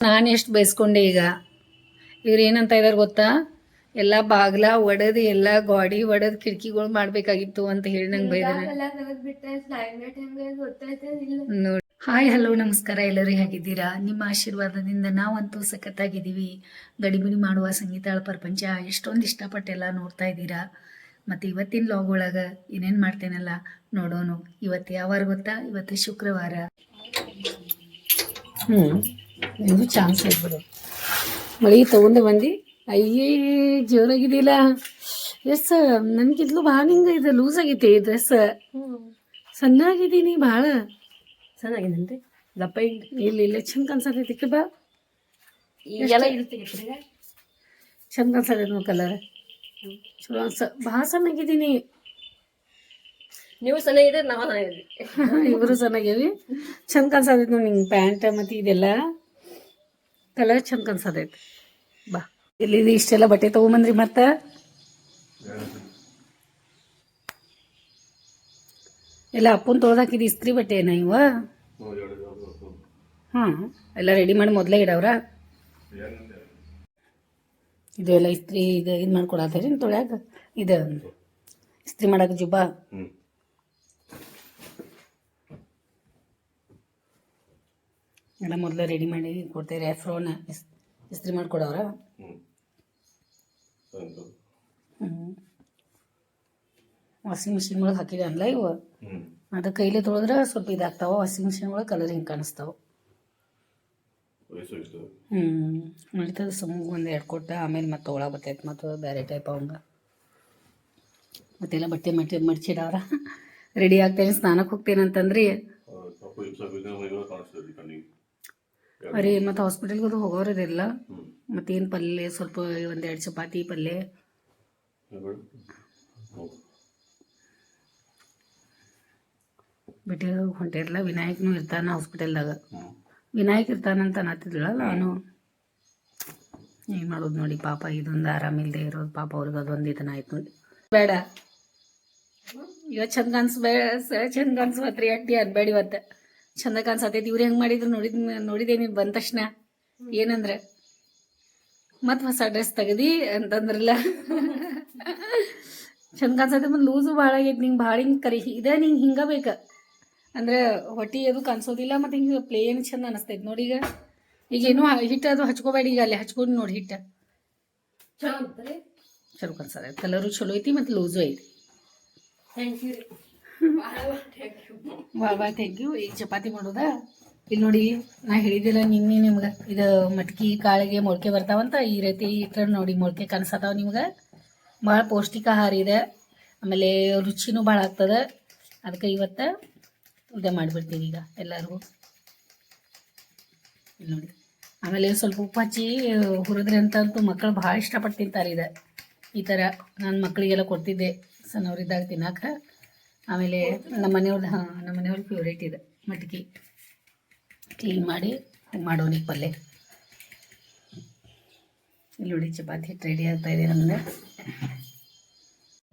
ನಾನು ಎಷ್ಟು ಬೈಸ್ಕೊಂಡೆ ಈಗ? ಇವ್ರು ಏನಂತ ಇದಾರೆ ಗೊತ್ತಾ? ಎಲ್ಲ ಬಾಗ್ಲ ಒಡೆದು ಎಲ್ಲ ಗಾಡಿ ಒಡೆದು ಕಿಟಕಿಗಳು ಮಾಡ್ಬೇಕಾಗಿತ್ತು ಅಂತ ಹೇಳಿ ನಂಗೆ ಬೈದಾರೆ. ನೋಡಿ ಹಾಯ್ ಹಲೋ ನಮಸ್ಕಾರ. ಎಲ್ಲರೂ ಹೇಗಿದ್ದೀರಾ? ನಿಮ್ಮ ಆಶೀರ್ವಾದದಿಂದ ನಾವಂತೂ ಸಖತ್ತಾಗಿದ್ದೀವಿ. ಗಡಿಬಿಡಿ ಮಾಡುವ ಸಂಗೀತಾಳ ಪ್ರಪಂಚ ಎಷ್ಟೊಂದು ಇಷ್ಟಪಟ್ಟೆಲ್ಲ ನೋಡ್ತಾ ಇದ್ದೀರಾ? ಮತ್ತೆ ಇವತ್ತಿನ ಲಾಗ್ ಒಳಗ ಏನೇನು ಮಾಡ್ತೇನಲ್ಲ ನೋಡೋನು. ಇವತ್ತು ಯಾವಾರ ಗೊತ್ತಾ? ಇವತ್ತು ಶುಕ್ರವಾರ. ಹ್ಞೂ ನಿಮಗೂ ಚಾನ್ಸ್ ಆಗ್ಬೋದು ಮಳೆ ತೊಗೊಂಡು ಬಂದು. ಅಯ್ಯೇ ಜೋರಾಗಿದ್ದಿಲ್ಲ ಎಸ್ ನನಗಿದ್ಲು ಭಾಳ ಹಿಂಗೆ ಇದು ಲೂಸ್ ಆಗೈತಿ ಡ್ರೆಸ್ ಸಣ್ಣಾಗಿದ್ದೀನಿ ಭಾಳ. ಸಣ್ಣಾಗಿದ್ದೀನಿ ದಪ್ಪ ಇಲ್ಲ ಇಲ್ಲ ಚಂದ ಕನ್ಸತೈತಿ ಬಾ. ಇರುತ್ತೆ ಚಂದ ಕನ್ಸತೈತಿ ಕಲರ್ ಚಲೋ ಅನ್ಸ ಭಾಳ ಸಣ್ಣಾಗಿದ್ದೀನಿ. ನೀವು ಚೆನ್ನಾಗಿದ್ರೆ ನಾವು ಇಬ್ಬರು ಚೆನ್ನಾಗೇವಿ ಚಂದ ಕನ್ಸತೈತಿ ನೋಡಿ ನಿಂಗೆ ಪ್ಯಾಂಟ್ ಮತ್ತು ಇದೆಲ್ಲ. ಕಲರ್ ಚಂದ ಕನ್ಸದೈತಿ. ಬಾ. ಇಲ್ಲಿ ಇಷ್ಟೆಲ್ಲ ಬಟ್ಟೆ ತೊಗೊಂಬಂದ್ರಿ ಮತ್ತೆ? ಎಲ್ಲ ಅಪ್ಪನ ತೊಳ್ದಾಕಿದ್ದು ಇಸ್ತ್ರಿ ಬಟ್ಟೆ ಏನ ಇವ ಎಲ್ಲ ರೆಡಿ ಮಾಡಿ ಮೊದಲೇ ಇಡವ್ರ? ಇದು ಎಲ್ಲ ಇಸ್ತ್ರಿ ಇದು ಇದು ಮಾಡ್ಕೊಡತ್ತೀರಿ ತೊಳ್ಯಾಕ ಇದು ಇಸ್ತ್ರಿ ಮಾಡಕ್ಕೆ ಜುಬ್ಬ? ಎಲ್ಲ ಮೊದಲು ರೆಡಿ ಮಾಡಿ ಕೊಡ್ತೀರಿ ಎಫ್ರೋನ ಇಸ್ತ್ರಿ ಮಾಡಿಕೊಡೋರ? ಹ್ಞೂ ವಾಷಿಂಗ್ ಮಿಷಿನ್ ಒಳಗೆ ಹಾಕಿದೆ ಅನ್ಲ ಇವು? ಅದು ಕೈಲಿ ತೊಳೆದ್ರೆ ಸ್ವಲ್ಪ ಇದಾಗ್ತಾವ. ವಾಷಿಂಗ್ ಮಿಷಿನ್ ಒಳಗೆ ಕಲರ್ ಹಿಂಗೆ ಕಾಣಿಸ್ತಾವ ಹ್ಞೂ ನಡೀತದೆ ಸುಮ್ಮ ಒಂದು ಎರಡು ಕೊಟ್ಟ ಆಮೇಲೆ ಮತ್ತೆ ತೊಗೊಳಕ್ಕೆ ಬರ್ತೈತೆ ಮತ್ತು ಬೇರೆ ಟೈಪ್ ಅವಂಗ ಮತ್ತೆಲ್ಲ ಬಟ್ಟೆ ಮಟ್ಟಿ ಮಡ್ಚಿಡವ್ರ. ರೆಡಿ ಆಗ್ತೇನೆ ಸ್ನಾನಕ್ಕೆ ಹೋಗ್ತೇನೆ ಅಂತಂದ್ರಿ ಅರೆ, ಮತ್ತು ಹಾಸ್ಪಿಟಲ್ಗೆ ಅದು ಹೋಗೋರದಿಲ್ಲ ಮತ್ತೇನು ಪಲ್ಯ ಸ್ವಲ್ಪ ಒಂದೆರಡು ಚಪಾತಿ ಪಲ್ಯ ಬಿಟ್ಟು ಹೊಂಟಿರಲ್ಲ ವಿನಾಯಕ್ನು ಇರ್ತಾನ ಹಾಸ್ಪಿಟಲ್ದಾಗ ವಿನಾಯಕ್ ಇರ್ತಾನಂತ ಅನ್ನತ್ತಿದ್ಳ ನಾನು. ಏನು ಮಾಡೋದು ನೋಡಿ, ಪಾಪ ಇದೊಂದು ಆರಾಮಿಲ್ಲದೆ ಇರೋದು, ಪಾಪ ಅವ್ರಿಗೆ ಅದೊಂದು ಇದನ್ನ ಆಯ್ತು ನೋಡಿ. ಬೇಡ. ಇವತ್ತು ಚಂದ ಕಾಣಿಸ್ಬೇಡ ಚಂದ ಕಾಣಿಸ್ಬತ್ರಿ ಅಟ್ಟಿ ಅನ್ಬೇಡಿ ಇವತ್ತು. ಚಂದ ಕಾಣಿಸತೈತಿ. ಇವ್ರು ಹೆಂಗೆ ಮಾಡಿದ್ರು ನೋಡಿದ್ ನೋಡಿದೆ ನೀನು ಬಂದ ತಕ್ಷಣ. ಏನಂದ್ರೆ ಮತ್ತೆ ಹೊಸ ಡ್ರೆಸ್ ತೆಗದಿ ಅಂತಂದ್ರಲ್ಲ. ಚಂದ ಕಾಣಿಸತ್ತೆ. ಮತ್ತು ಲೂಸು ಭಾಳ ಆಗೈತಿ. ನಿಂಗೆ ಭಾಳ ಹಿಂಗೆ ಕರಿ ಇದೇ ನಿಂಗೆ ಹಿಂಗೆ ಬೇಕ. ಅಂದ್ರೆ ಹೊಟ್ಟಿ ಅದು ಕಾಣಿಸೋದಿಲ್ಲ ಮತ್ತು ಹಿಂಗೆ ಪ್ಲೇನ್ ಚಂದ ಅನಿಸ್ತೈತಿ ನೋಡಿ ಈಗ. ಈಗ ಏನೂ ಹಿಟ್ಟು ಅದು ಹಚ್ಕೋಬೇಡಿ ಈಗ ಅಲ್ಲಿ ಹಚ್ಕೊಂಡು ನೋಡಿ ಹಿಟ್ಟು ಚಲೋ ಕಾಣಿಸ್ತದೆ ಕಲರು ಚಲೋ ಐತಿ ಮತ್ತು ಲೂಸು ಐತಿ. ಥ್ಯಾಂಕ್ ಯು ವಾ ಬಾ ಥ್ಯಾಂಕ್ ಯು ಈಗ ಚಪಾತಿ ಮಾಡೋದಾ? ಇಲ್ಲಿ ನೋಡಿ, ನಾ ಹೇಳಿದಿಲ್ಲ ನಿನ್ನೆ ನಿಮ್ಗೆ. ಇದು ಮಟ್ಕಿ, ಕಾಳಿಗೆ ಮೊಳಕೆ ಬರ್ತಾವಂತ, ಈ ರೀತಿ ಈ ಥರ ನೋಡಿ ಮೊಳಕೆ ಕನಸತಾವ ನಿಮ್ಗೆ. ಭಾಳ ಪೌಷ್ಟಿಕ ಆಹಾರ ಇದೆ. ಆಮೇಲೆ ರುಚಿನೂ ಭಾಳ ಆಗ್ತದೆ. ಅದಕ್ಕೆ ಇವತ್ತು ಇದೇ ಮಾಡಿಬಿಡ್ತೀವಿ ಈಗ ಎಲ್ಲರಿಗೂ. ನೋಡಿ. ಆಮೇಲೆ ಸ್ವಲ್ಪ ಉಪ್ಪು ಹಚ್ಚಿ ಹುರಿದ್ರೆ ಅಂತಂತೂ ಮಕ್ಕಳು ಭಾಳ ಇಷ್ಟಪಟ್ಟು ತಿಂತಾರೆ ಇದು ಈ ಥರ ನಾನು ಮಕ್ಕಳಿಗೆಲ್ಲ ಕೊಡ್ತಿದ್ದೆ. ಸಣ್ಣವರಿದ್ದಾಗ ತಿನ್ನಕ್ಕೆ ಆಮೇಲೆ ನಮ್ಮ ಮನೆಯವ್ರದ್ದು ಹಾಂ, ನಮ್ಮ ಮನೆಯವ್ರ ಫೇವ್ರೇಟ್ ಇದೆ, ಮಟ್ಕಿ. ಕ್ಲೀನ್ ಮಾಡಿ ಮಾಡೋಣ ಪಲ್ಯ ಇಲ್ಲಿ ನೋಡಿ ಚಪಾತಿ ಹಿಟ್ಟು ರೆಡಿ ಆಗ್ತಾ ಇದೆ ನಮಗೆ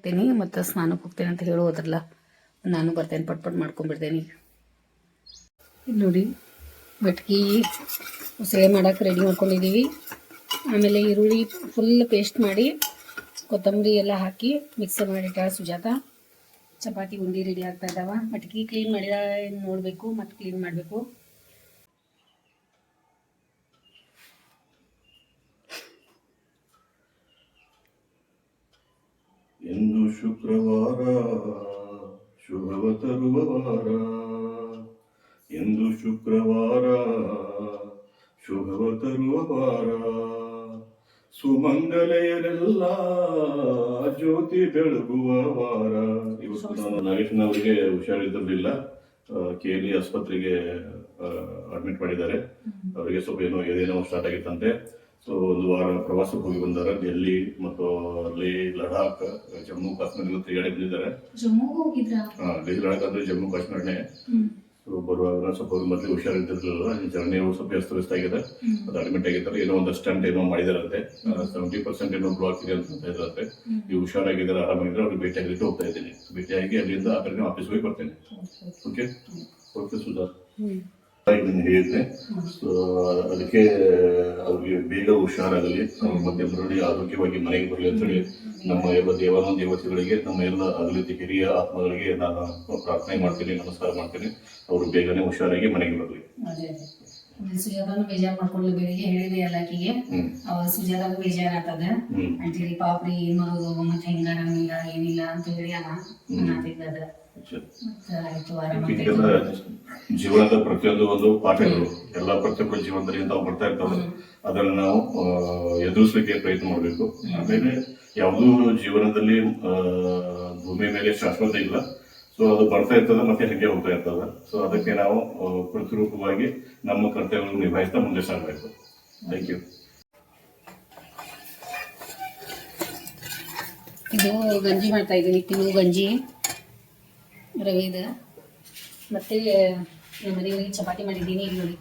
ಬರ್ತೀನಿ ಮತ್ತು ಸ್ನಾನಕ್ಕೆ ಹೋಗ್ತೇನೆ ಅಂತ ಹೇಳು ಹೋದ್ರಲ್ಲ, ನಾನು ಬರ್ತೇನೆ, ಪಟ್ ಪಟ್ ಮಾಡ್ಕೊಂಡ್ಬಿಡ್ತೇನೆ ಇಲ್ಲಿ ನೋಡಿ ಮಟ್ಕಿ ಉಸಳೆ ಮಾಡೋಕೆ ರೆಡಿ ಮಾಡ್ಕೊಂಡಿದ್ದೀವಿ. ಆಮೇಲೆ ಈರುಳ್ಳಿ ಫುಲ್ ಪೇಸ್ಟ್ ಮಾಡಿ, ಕೊತ್ತಂಬರಿ ಎಲ್ಲ ಹಾಕಿ ಮಿಕ್ಸರ್ ಮಾಡಿಟ್ಟ ಸುಜಾತ. ಚಪಾತಿ ಉಂಡಿ ರೆಡಿ ಆಗ್ತಾ ಇದ್ದಾವ ಮಟ್ಕಿ ಕ್ಲೀನ್ ಮಾಡಿದ ನೋಡಬೇಕು, ಮತ್ತೆ ಕ್ಲೀನ್ ಮಾಡಬೇಕು. ಎಂದು ಶುಕ್ರವಾರ, ಶುಭವ ತರುವ ಎಂದು ಶುಕ್ರವಾರ, ಶುಭವ ತರುವ ಸುಮಂಗಲೆಯರೆಲ್ಲ ಜ್ಯೋತಿ ಬೆಳಗುವ ವಾರ. ಇವತ್ತು ನಾನು ನಾಗೇಶನ್ ಅವರಿಗೆ ಹುಷಾರಿದ್ದಿರಲಿಲ್ಲ. ಕೆ ಎಲ್ ಆಸ್ಪತ್ರೆಗೆ ಅಡ್ಮಿಟ್ ಮಾಡಿದ್ದಾರೆ. ಅವರಿಗೆ ಸ್ವಲ್ಪ ಏನೋ ಏನೇನೋ ಸ್ಟಾರ್ಟ್ ಆಗಿತ್ತಂತೆ. ಸೊ ಒಂದು ವಾರ ಪ್ರವಾಸಕ್ಕೆ ಹೋಗಿ ಬಂದಾರೆ. ಡೆಲ್ಲಿ ಮತ್ತು ಅಲ್ಲಿ ಲಡಾಖ್ ಜಮ್ಮು ಕಾಶ್ಮೀರ ತಿರುಗಾಡಿ ಬಂದಿದ್ದಾರೆ. ಜಮ್ಮು ಲಡಾಖ್ ಅಂದ್ರೆ ಜಮ್ಮು ಕಾಶ್ಮೀರನೇ. ಸೊ ಬರುವಾಗ ಸ್ವಲ್ಪ ಅವ್ರು ಮೊದಲು ಹುಷಾರಿದ್ದಿರಲಿಲ್ಲ ಜರ್ನಿ ಸ್ವಲ್ಪ ವ್ಯಸ್ತ ಆಗಿದೆ ಅದು ಅಡ್ಮಿಟ್ ಆಗಿದ್ದಾರೆ. ಏನೋ ಒಂದು ಸ್ಟಂಟ್ ಏನೋ ಮಾಡಿದಾರಂತೆ. ಸೆವೆಂಟಿ ಪರ್ಸೆಂಟ್ ಏನೋ ಬ್ಲಾಕ್ ಇದೆ ಅಂತ ಇದಾರಂತೆ ನೀವು ಹುಷಾರಾಗಿದ್ದಾರೆ ಆರಾಮಾಗಿದ್ರೆ ಅವ್ರಿಗೆ ಭೇಟಿ ಆಗಿಟ್ಟು ಹೋಗ್ತಾ ಇದ್ದೀನಿ. ಭೇಟಿಯಾಗಿ ಅಲ್ಲಿಂದ ಆ ಕಡೆ ಆಫೀಸ್ ಹೋಗಿ ಬರ್ತೇನೆ ಓಕೆ ಓಕೆ ಸುಧಾ. ಇದನ್ನ ಹೇಳಿದ್ದೆ. ಸೊ ಅದಕ್ಕೆ ಅವ್ರಿಗೆ ಬೇಗ ಹುಷಾರಾಗಲಿ. ಅವ್ರ ಮತ್ತೆ ಮರಳಿ ಆರೋಗ್ಯವಾಗಿ ಮನೆಗೆ ಬರಲಿ ಅಂತೇಳಿ ನಮ್ಮ ಎಲ್ಲ ದೇವಾನು ದೇವತೆಗಳಿಗೆ ನಮ್ಮ ಎಲ್ಲ ಅಗಲಿತ ಹಿರಿಯ ಆತ್ಮಗಳಿಗೆ ನಾನು ಪ್ರಾರ್ಥನೆ ಮಾಡ್ತೀನಿ ನಮಸ್ಕಾರ ಮಾಡ್ತೀನಿ. ಅವರು ಬೇಗನೆ ಹುಷಾರಾಗಿ ಮನೆಗೆ ಬರಲಿ. ಸುಜಾತನು ಬೇಜಾರ್ ಮಾಡ್ಕೊಳ್ಳಿ ಬೆಳಿಗ್ಗೆ ಹೇಳಿದೆ ಎಲ್ಲಾಕಿಗೆ ಆಕಿಗೆ. ಅವ ಸುಜಾತಾಗ ಬೇಜಾರಾಗ್ತದ. ಹ್ಮ್. ಅಂತೀರಿ ಪಾಪ್ರಿ ಏನ್ ಮಾಡೋದು? ಮತ್ತೆ ಹೆಂಗ ನಮ್ಮಿಲ್ಲ ಏನಿಲ್ಲ? ಅಂತ ಹೇಳಿ ಅನ್ನತಿದ್ದದ ಈಗೆಲ್ಲ ಜೀವನದ ಪ್ರತಿಯೊಂದು ಒಂದು ಪಾಠಗಳು ಎಲ್ಲ ಪ್ರತಿಯೊಬ್ಬ ಜೀವನದಲ್ಲಿ ತಾವು ಬರ್ತಾ ಇರ್ತಾವೆ. ಅದನ್ನ ನಾವು ಎದುರಿಸ್ಲಿಕ್ಕೆ ಪ್ರಯತ್ನ ಮಾಡಬೇಕು. ಆಮೇಲೆ ಯಾವುದೂ ಜೀವನದಲ್ಲಿ ಭೂಮಿ ಮೇಲೆ ಶಾಶ್ವತ ಇಲ್ಲ. ಸೊ ಅದು ಬರ್ತಾ ಇರ್ತದೆ ಮತ್ತೆ ಹಂಗೆ ಹೋಗ್ತಾ ಇರ್ತದೆ. ಸೊ ಅದಕ್ಕೆ ನಾವು ಪ್ರತಿರೂಪವಾಗಿ ನಮ್ಮ ಕರ್ತವ್ಯಗಳನ್ನು ನಿಭಾಯಿಸ್ತಾ ಮುಂದೆ ಸಾಗಬೇಕು. ಥ್ಯಾಂಕ್ ಯು ಇದು ಗಂಜಿ ಮಾಡ್ತಾ ಇದ್ದೀನಿ. ತಿನ್ನು ಗಂಜಿ ರವಿದ ಮತ್ತೆ, ನಮ್ಮ ಮನೆಯೊಳಗೆ ಚಪಾತಿ ಮಾಡಿದ್ದೀನಿ. ಇಲ್ಲಿ ನೋಡಿ,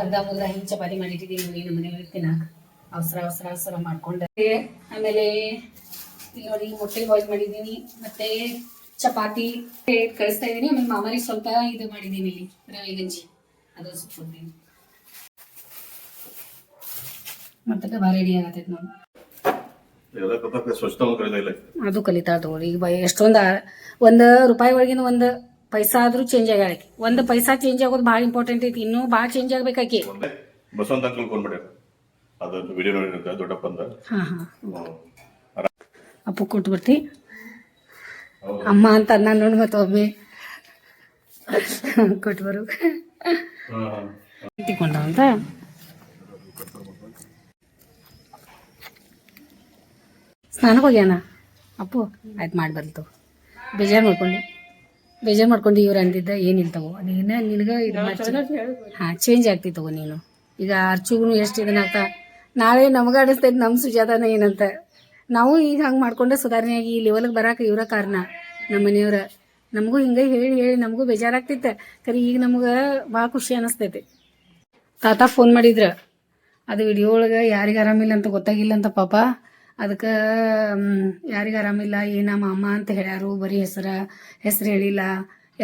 ಅರ್ಧ ಮುರ್ಧ ಹಿಂಗೆ ಚಪಾತಿ ಮಾಡಿದ್ದೀನಿ. ನೋಡಿ ನಮ್ಮ ಮನೆಯೊಳಗೆ ತಿನ್ನಕ್ಕೆ. ಅವಸರ ಅವಸರ ಅವಸರ ಮಾಡ್ಕೊಂಡೆ. ಆಮೇಲೆ ಇಲ್ಲಿ ನೋಡಿ ಮೊಟ್ಟೆ ಬಾಯ್ಲ್ ಮಾಡಿದ್ದೀನಿ ಮತ್ತೆ ಚಪಾತಿ ಕಳಿಸ್ತಾ ಇದ್ದೀನಿ. ಆಮೇಲೆ ಮಾಮರಿಗೆ ಸ್ವಲ್ಪ ಇದು ಮಾಡಿದ್ದೀನಿ ಇಲ್ಲಿ ರವೆ ಗಂಜಿ. ಅದು ಸುಟ್ಕೊಡ್ತೀನಿ. ಮತ್ತೆ ಬಾ ರೆಡಿ ಆಗತ್ತೆ ನೋಡಿ. ಅದು ಕಲಿತಾ ತಗೊಳ್ಳಿ ಈಗ ಎಷ್ಟೊಂದ ಒಂದು ರೂಪಾಯಿ ಒಳಗಿನ ಒಂದು ಪೈಸಾ ಆದ್ರೂ ಚೇಂಜ್ ಆಗಿ ಒಂದ್ ಪೈಸಾ ಚೇಂಜ್ ಆಗೋದು ಭಾಳ ಇಂಪಾರ್ಟೆಂಟ್ ಐತಿ. ಇನ್ನೂ ಭಾಳ ಚೇಂಜ್ ಆಗ್ಬೇಕಾಕಿ ಬಸವಂತ ಅದೊಂದು ವಿಡಿಯೋ ನೋಡಿರುತ್ತೆ ದೊಡ್ಡಪ್ಪಂದ ಹಾ ಹಾ. ಅಪ್ಪ ಅಪ್ಪು ಕೊಟ್ಟು ಬರ್ತಿ. ಅಮ್ಮ ಅಂತ ಅನ್ನ ನೋಡಿ ಮತ್ತೆ ಒಮ್ಮೆ. ಕೊಟ್ಟು ಬರು. ಹಾ, ಹಾ. ತಿಕ್ಕೊಂಡ ಅಂತ ಸ್ನಾನಕ್ಕೆ ಹೋಗ್ಯಾನ ಅಪ್ಪು ಆಯ್ತು ಮಾಡಿ ಬರ್ತು ಬೇಜಾರು ಮಾಡ್ಕೊಂಡು ಬೇಜಾರು ಮಾಡ್ಕೊಂಡು ಇವ್ರು ಅಂದಿದ್ದ ಏನಿಲ್ತವು ನೀನು ನಿನಗೆ ಇದು ಹಾಂ ಚೇಂಜ್ ಆಗ್ತಿತ್ತವು ನೀನು. ಈಗ ಅರ್ಚುಗೂ ಎಷ್ಟು ಇದನ್ನಾಗ್ತಾ ನಾಳೆ ನಮಗ ಅನಿಸ್ತೈತೆ ನಮ್ಮ ಸುಜಾತನ ಏನಂತ. ನಾವು ಈಗ ಹಂಗೆ ಮಾಡ್ಕೊಂಡೆ ಸುಧಾರಣೆಯಾಗಿ ಈ ಲೆವೆಲ್ಗೆ ಬರಾಕ ಇವರ ಕಾರಣ ನಮ್ಮ ಮನೆಯವ್ರ. ನಮಗೂ ಹಿಂಗೆ ಹೇಳಿ ಹೇಳಿ ನಮಗೂ ಬೇಜಾರಾಗ್ತಿತ್ತು. ಕರೆ ಈಗ ನಮ್ಗೆ ಭಾಳ ಖುಷಿ ಅನಿಸ್ತೈತಿ. ತಾತ ಫೋನ್ ಮಾಡಿದ್ರ, ಅದು ವಿಡಿಯೋ ಒಳಗೆ ಯಾರಿಗೆ ಆರಾಮಿಲ್ಲ ಅಂತ ಗೊತ್ತಾಗಿಲ್ಲ ಅಂತ ಪಾಪ. ಅದಕ್ಕೆ ಯಾರಿಗೆ ಆರಾಮಿಲ್ಲ, ಏನ ಮಾಮ ಅಂತ ಹೇಳ್ಯಾರು, ಬರೀ ಹೆಸರ, ಹೆಸರು ಹೇಳಿಲ್ಲ,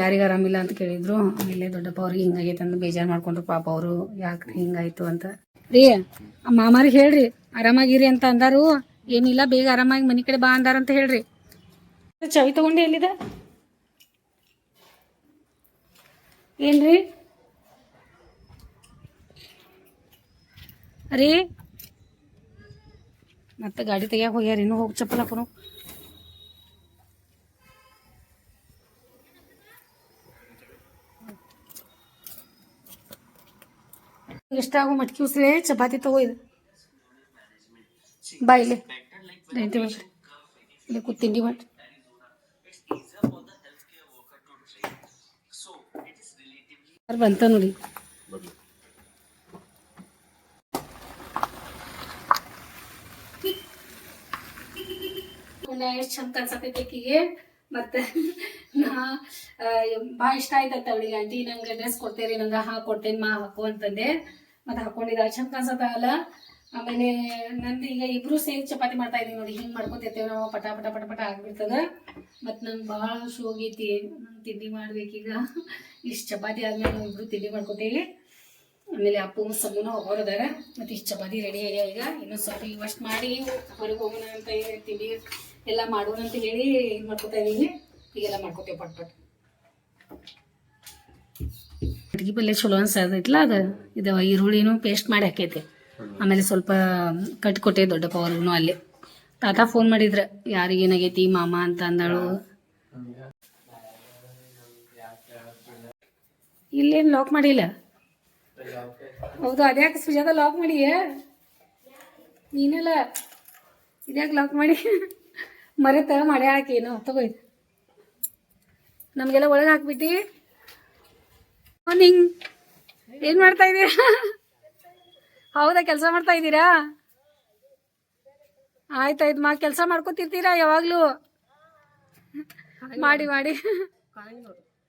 ಯಾರಿಗೆ ಆರಾಮಿಲ್ಲ ಅಂತ ಕೇಳಿದ್ರು. ಆಮೇಲೆ ದೊಡ್ಡಪ್ಪ ಅವ್ರಿಗೆ ಹಿಂಗಾಗೈತೆ ಅಂತ ಬೇಜಾರು ಮಾಡ್ಕೊಂಡ್ರು ಪಾಪ ಅವರು. ಯಾಕೆ ಹಿಂಗಾಯ್ತು ಅಂತ. ರೀ ಮಾಮಾರಿಗೆ ಹೇಳ್ರಿ, ಆರಾಮಾಗಿರಿ ಅಂತ ಅಂದಾರು. ಏನಿಲ್ಲ, ಬೇಗ ಆರಾಮಾಗಿ ಮನೆ ಕಡೆ ಬಾ ಅಂದಾರ ಅಂತ ಹೇಳ್ರಿ. ಚವಿ ತಗೊಂಡು ಎಲ್ಲಿದೆ? ಏನ್ರಿ? ಅರೇ, ಮತ್ತೆ ಗಾಡಿ ತೆಗಿಯಾಕ ಹೋಗ್ಯಾರ, ಇನ್ನೂ ಹೋಗಿ ಚಪ್ಪಲ್ ಹಾಕೋನು. ಎಷ್ಟಾಗೋ ಮಟ್ಕಿ ಉಸ್ಲೆ ಚಪಾತಿ ತಗೋ ಇದು ಬಾ ಇಲ್ಲಿ ತಿಂಡಿ ಮಾಡಿ ಇಲ್ಲಿ ಕೂತ್ ತಿಂಡಿ ಮಾಡಿ ಬಂತ ನೋಡಿ ಬರ್ಲಿ. ಎಷ್ಟು ಚಂದ ಕನ್ಸತೈತಿ ಆಕಿಗೆ ಮತ್ತೆ ನಾ ಭಾಳ ಇಷ್ಟ ಆಯ್ತತ್ತ ಅವಳಿಗೆ. ಆಂಟಿ, ನಂಗೆ ಡ್ರೆಸ್ ಕೊಡ್ತೇರಿ, ನಂಗೆ ಹಾಕೊಡ್ತೇನೆ ಮಾ ಹಾಕು ಅಂತಂದೆ. ಮತ್ತೆ ಹಾಕೊಂಡಿದ್ದ ಚಂದ ಕಾಣಿಸತ್ತಲ್ಲ ಆಮೇಲೆ ನಂದು ಈಗ ಇಬ್ರು ಸೇರಿ ಚಪಾತಿ ಮಾಡ್ತಾ ಇದೀವಿ ನೋಡಿ, ಹಿಂಗೆ ಮಾಡ್ಕೊತಿರ್ತೇವೆ ನಾವು, ಪಟ ಪಟ ಪಟ ಪಟ ಆಗ್ಬಿಡ್ತದ. ಮತ್ತು ನಂಗೆ ಭಾಳ ಶೋಗೈತಿ ತಿಂಡಿ ಮಾಡ್ಬೇಕೀಗ. ಇಷ್ಟು ಚಪಾತಿ ಆದ್ಮೇಲೆ ನಾವು ಇಬ್ರು ತಿಂಡಿ ಮಾಡ್ಕೊತೇವೆ. ಆಮೇಲೆ ಅಪ್ಪು ಸಮ್ಮನ ಹೋಗೋರದಾರ ಮತ್ತೆ ಇಷ್ಟು ಚಪಾತಿ ರೆಡಿ ಆಗ್ಯಾವ ಈಗ. ಇನ್ನೊಂದು ಸ್ವಲ್ಪ ಇವಷ್ಟು ಮಾಡಿ ಹೊರಗೆ ಹೋಗೋಣ ಅಂತ ತಿಂಡಿ ಎಲ್ಲ ಮಾಡೋಣ ಅಂತ ಹೇಳಿ ಇದು ಮಾಡ್ಕೊತಾ ಇದೀನಿ ಈಗೆಲ್ಲ ಮಾಡ್ಕೊತೇವೆ ಪಟ್ ಪಟ್. ಅಡ್ಗೆ ಪಲ್ಯ ಚಲೋ ಅನ್ಸದೈತ್ಲ ಅದು? ಇದು ಈರುಳ್ಳಿನೂ ಪೇಸ್ಟ್ ಮಾಡಿ ಹಾಕೈತೆ. ಆಮೇಲೆ ಸ್ವಲ್ಪ ಕಟ್ ಕೊಟ್ಟೆ ದೊಡ್ಡಪ್ಪ ಅವ್ರಿಗೂ ಅಲ್ಲಿ. ತಾತ ಫೋನ್ ಮಾಡಿದ್ರ, ಯಾರಿಗೆ ಏನಾಗೈತಿ ಮಾಮ? ಅಂತ ಅಂದಳು. ಇಲ್ಲೇನು ಲಾಕ್ ಮಾಡಿಲ್ಲ? ಹೌದು, ಅದ್ಯಾಕೆ ಸುಜಾತ ಲಾಕ್ ಮಾಡಿ ನೀನಲ್ಲ, ಇದ್ಯಾಕೆ ಲಾಕ್ ಮಾಡಿ? ಮರೆತ ಮಾಡಿ ಹಾಕೇನು ತಗೋ ಇದು. ನಮಗೆಲ್ಲ ಒಳಗೆ ಹಾಕ್ಬಿಟ್ಟು. ಮಾರ್ನಿಂಗ್ ಏನು ಮಾಡ್ತಾ ಇದ್ದೀರಾ? ಹೌದಾ ಕೆಲಸ ಮಾಡ್ತಾ ಇದ್ದೀರಾ? ಆಯ್ತಾಯ್ತು ಮಾ ಕೆಲಸ ಮಾಡ್ಕೊತಿರ್ತೀರಾ ಯಾವಾಗಲೂ? ಮಾಡಿ ಮಾಡಿ.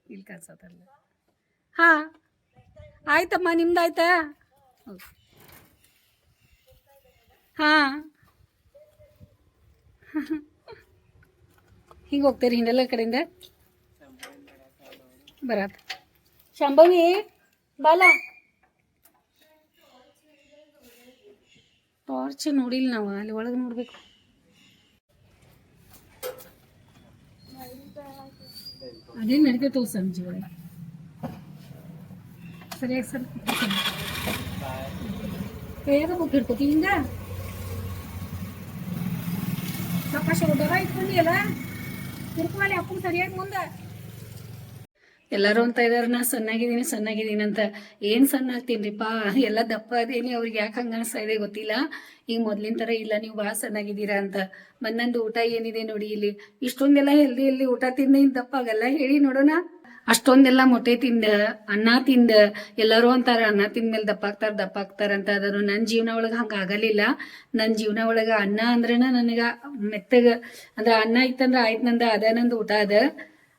ಇಲ್ಲಿ ಕನ್ಸತ್ತಲ್ಲ ಹಾಂ. ಆಯ್ತಮ್ಮ ನಿಮ್ದು ಆಯ್ತಾ? ಹಾಂ. ಹಿಂಗೆ ಹೋಗ್ತೀರಿ ಹಿಂದೆಲ್ಲ ಕಡೆಯಿಂದ? ಬರತ್ತ ಶಂಭವಿ, ಬಾಲ. ಟಾರ್ಚ್ ನೋಡಿಲ್ಲ ನಾವು, ಅಲ್ಲಿ ಒಳಗೆ ನೋಡ್ಬೇಕು. ಅದೇ ನಡೀತೈತವು ಸಂಜೆ ಒಳಗೆ. ಸರಿಯಾಗಿ ಸರ್ ಕೈಯಾಗ ಬುಕ್ ಹಿಡ್ಕೋತಿ ಹಿಂಗ? ಸಕಾಶ ಉದ್ದಾರ ಇಟ್ಕೊಂಡಿಯಲ್ಲ? ತಿರ್ಕೊಳ್ಳಿ ಅಪ್ಪನ ಸರಿಯಾಗಿ ಮುಂದೆ. ಎಲ್ಲರೂ ಅಂತ ಇದಾರ, ನಾ ಸಣ್ಣಾಗಿದ್ದೀನಿ ಸಣ್ಣಾಗಿದ್ದೀನಿ ಅಂತ. ಏನ್ ಸಣ್ಣ ಎಲ್ಲ ದಪ್ಪ ಅದೇನಿ, ಅವ್ರಿಗೆ ಯಾಕೆ ಹಂಗ ಅನಿಸ್ತಾ ಇದೆ ಗೊತ್ತಿಲ್ಲ. ಈಗ ಮೊದ್ಲಿನ ತರ ಇಲ್ಲ, ನೀವು ಭಾಳ ಸಣ್ಣಾಗಿದ್ದೀರಾ ಅಂತ. ಮನ್ನಂದು ಊಟ ಏನಿದೆ ನೋಡಿ ಇಲ್ಲಿ. ಇಷ್ಟೊಂದೆಲ್ಲ ಹೆಲ್ದಿ ಹೆಲ್ದಿ ಊಟ ತಿಂದ ದಪ್ಪ ಆಗಲ್ಲ. ಹೇಳಿ ನೋಡೋಣ. ಅಷ್ಟೊಂದೆಲ್ಲ ಮೊಟ್ಟೆ ತಿಂದ, ಅನ್ನ ತಿಂದ, ಎಲ್ಲರೂ ಅಂತಾರ, ಅನ್ನ ತಿಂದ್ಮೇಲೆ ದಪ್ಪ ಆಗ್ತಾರ ದಪ್ಪ ಆಗ್ತಾರ ಅಂತ ಅದನ್ನು ನನ್ನ ಜೀವನ ಒಳಗೆ ಹಂಗೆ ಆಗಲಿಲ್ಲ. ನನ್ನ ಜೀವನ ಒಳಗೆ ಅನ್ನ ಅಂದ್ರೆ ನನಗೆ ಮೆತ್ತಗ, ಅಂದ್ರೆ ಅನ್ನ ಇತ್ತಂದ್ರೆ ಆಯ್ತು ನಂದ, ಅದೇ ನಂದು ಊಟ ಅದ.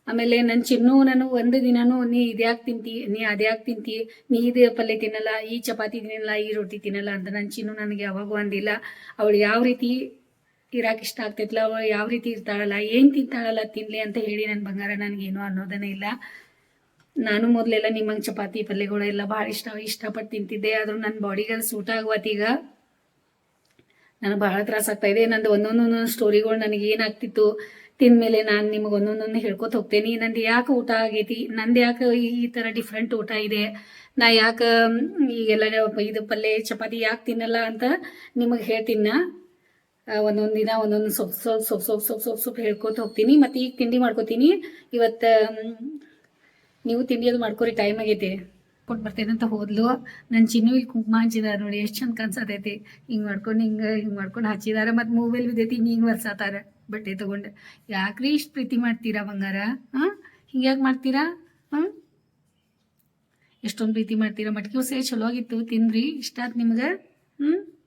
ಆಮೇಲೆ ನನ್ನ ಚಿನ್ನು ನಾನು ಒಂದು ದಿನನು ನೀ ಇದ್ಯಾಕೆ ತಿಂತಿ, ನೀ ಅದ್ಯಾಕೆ ತಿಂತಿ, ನೀ ಇದು ಪಲ್ಯ ತಿನ್ನಲ್ಲ, ಈ ಚಪಾತಿ ತಿನ್ನಲ್ಲ, ಈ ರೊಟ್ಟಿ ತಿನ್ನಲ್ಲ ಅಂತ ನನ್ನ ಚಿನ್ನು ನನಗೆ ಯಾವಾಗೂ ಒಂದಿಲ್ಲ ಅವಳು ಯಾವ ರೀತಿ ಇರಾಕ್ ಇಷ್ಟ ಆಗ್ತಿತ್ತಲ್ಲ ಅವಳು ಯಾವ ರೀತಿ ಇರ್ತಾಳಲ್ಲ, ಏನು ತಿಂತಾಳಲ್ಲ, ತಿನ್ಲಿ ಅಂತ ಹೇಳಿ ನನ್ನ ಬಂಗಾರ ನನಗೇನು ಅನ್ನೋದನ್ನೇ ಇಲ್ಲ. ನಾನು ಮೊದಲೆಲ್ಲ ನಿಮ್ಮಂಗೆ ಚಪಾತಿ, ಪಲ್ಯಗಳು ಎಲ್ಲ ಭಾಳ ಇಷ್ಟ ಇಷ್ಟಪಟ್ಟು ತಿಂತಿದ್ದೆ. ಆದ್ರೂ ನನ್ನ ಬಾಡಿಗೆ ಅದು ಸೂಟ್ ಆಗುವತ್ತೀಗ ನನಗೆ ಭಾಳ ತ್ರಾಸ ಆಗ್ತಾ ಇದೆ. ನಂದು ಒಂದೊಂದೊಂದೊಂದು ಸ್ಟೋರಿಗಳು ನನಗೆ ಏನಾಗ್ತಿತ್ತು ತಿಂದ್ಮೇಲೆ ನಾನು ನಿಮಗೆ ಒಂದೊಂದೊಂದು ಹೇಳ್ಕೊತ ಹೋಗ್ತೇನೆ. ನಂದು ಯಾಕೆ ಊಟ ಆಗೈತಿ, ನಂದು ಯಾಕೆ ಈ- ಥರ ಡಿಫ್ರೆಂಟ್ ಊಟ ಇದೆ, ನಾ ಯಾಕೆ ಈಗೆಲ್ಲ ಇದು ಪಲ್ಯ, ಚಪಾತಿ ಯಾಕೆ ತಿನ್ನಲ್ಲ ಅಂತ ನಿಮಗೆ ಹೇಳ್ತೀನಿ ಒಂದೊಂದು ದಿನ ಒಂದೊಂದು ಸೊಪ್ಪು ಸೊಪ್ಪು ಸೊಪ್ಪು ಸೊಪ್ಪು ಸೊಪ್ಪು ಸೊಪ್ಪು ಸೊಪ್ಪು ಹೇಳ್ಕೊತ ಹೋಗ್ತೀನಿ. ಮತ್ತು ಈಗ ತಿಂಡಿ ಮಾಡ್ಕೋತೀನಿ. ಇವತ್ತು ನೀವು ತಿಂಡಿ ಅದು ಮಾಡ್ಕೊರಿ ಟೈಮ್ ಆಗೈತಿ. ಕೊಟ್ ಬರ್ತೇನೆ ಅಂತ ಹೋದ್ಲು. ನನ್ನ ಚಿನ್ನು ಇಲ್ಲಿ ಕುಂಕುಮ ಹಂಚಿದಾರೆ ನೋಡಿ, ಎಷ್ಟು ಚಂದ ಕನ್ಸತೈತಿ. ಹಿಂಗೆ ಮಾಡ್ಕೊಂಡು ಹಿಂಗೆ ಹಿಂಗೆ ಮಾಡ್ಕೊಂಡು ಹಚ್ಚಿದಾರೆ. ಮತ್ತು ಮೊಬೈಲ್ ಬಿದ್ದೈತಿ, ಹಿಂಗೆ ಹಿಂಗೆ ಬಟ್ಟೆ ತೊಗೊಂಡು. ಯಾಕ್ರಿ ಇಷ್ಟು ಪ್ರೀತಿ ಮಾಡ್ತೀರಾ ಬಂಗಾರ? ಹಾಂ? ಹಿಂಗೆ ಯಾಕೆ ಮಾಡ್ತೀರಾ? ಎಷ್ಟೊಂದು ಪ್ರೀತಿ ಮಾಡ್ತೀರಾ? ಮಟ್ಕಿ ಉಸೆ ಚಲೋ ಆಗಿತ್ತು. ತಿನ್ರಿ, ಇಷ್ಟ ಆಯ್ತು ನಿಮ್ಗೆ. ಹ್ಞೂ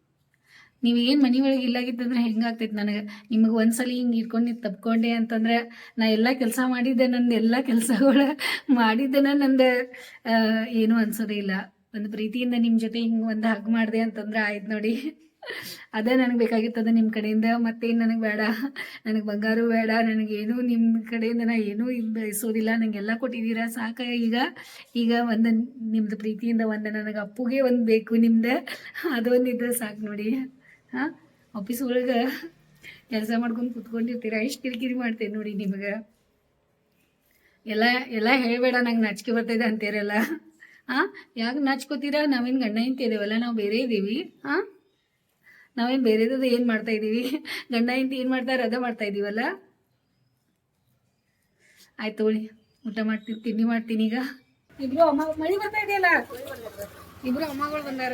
ನೀವು ಏನು ಮನೆ ಒಳಗೆ ಇಲ್ಲಾಗಿತ್ತಂದ್ರೆ ಹೆಂಗಾಗ್ತೈತೆ ನನಗೆ? ನಿಮಗೆ ಒಂದ್ಸಲಿ ಹಿಂಗೆ ಇಟ್ಕೊಂಡು ನೀವು ತಪ್ಕೊಂಡೆ ಅಂತಂದ್ರೆ ನಾ ಎಲ್ಲ ಕೆಲಸ ಮಾಡಿದ್ದೆ ನನ್ನ ಎಲ್ಲ ಕೆಲಸಗಳು ಮಾಡಿದ್ದೆನ ನಂದು ಏನೂ ಅನ್ಸೋದೇ ಇಲ್ಲ. ಒಂದು ಪ್ರೀತಿಯಿಂದ ನಿಮ್ಮ ಜೊತೆ ಹಿಂಗೆ ಒಂದು ಹಗ್ ಮಾಡಿದೆ ಅಂತಂದ್ರೆ ಆಯ್ತು ನೋಡಿ. ಅದೇ ನನಗೆ ಬೇಕಾಗಿತ್ತದ ನಿಮ್ಮ ಕಡೆಯಿಂದ. ಮತ್ತೇನು ನನಗೆ ಬೇಡ. ನನಗೆ ಬಂಗಾರ ಬೇಡ. ನನಗೇನು ನಿಮ್ಮ ಕಡೆಯಿಂದ ನಾ ಏನೂ ಇದು ಬಯಸೋದಿಲ್ಲ. ನನಗೆಲ್ಲ ಕೊಟ್ಟಿದ್ದೀರಾ ಸಾಕ ಈಗ? ಈಗ ಒಂದು ನಿಮ್ಮದು ಪ್ರೀತಿಯಿಂದ ಒಂದು ನನಗೆ ಅಪ್ಪುಗೆ ಒಂದು ಬೇಕು ನಿಮ್ದು. ಅದೊಂದಿದ್ರೆ ಸಾಕು ನೋಡಿ. ಹಾಂ? ಆಫೀಸ್ ಒಳಗೆ ಕೆಲಸ ಮಾಡ್ಕೊಂಡು ಕುತ್ಕೊಂಡಿರ್ತೀರ? ಎಷ್ಟು ಕಿರಿಕಿರಿ ಮಾಡ್ತೇನೆ ನೋಡಿ ನಿಮಗೆ. ಎಲ್ಲ ಎಲ್ಲ ಹೇಳಬೇಡ, ನಂಗೆ ನಾಚಿಕೆ ಬರ್ತಾಯಿದೆ ಅಂತೀರಲ್ಲ. ಹಾಂ? ಯಾಕೆ ನಾಚ್ಕೋತೀರಾ? ನಾವೇನು ಗಂಡ ಇಂತಿದ್ದೇವಲ್ಲ ನಾವು ಬೇರೆ ಇದ್ದೀವಿ ಹಾಂ? ನಾವೇನು ಬೇರೆದದು ಏನು ಮಾಡ್ತಾ ಇದ್ದೀವಿ ಗಂಡ ಹೆಂಡ್ತಿ ಏನು ಮಾಡ್ತಾರೆ ಅದ ಮಾಡ್ತಾ ಇದ್ದೀವಲ್ಲ ಆಯ್ತು ತಗೊಳ್ಳಿ, ಊಟ ಮಾಡ್ತೀನಿ, ತಿಂಡಿ ಮಾಡ್ತೀನಿ ಈಗ. ಇಬ್ರು ಅಮ್ಮ, ಮಳಿ ಬರ್ತಾ ಇದೆಯಲ್ಲ? ಇಬ್ರು ಅಮ್ಮಗಳು ಬಂದಾರ.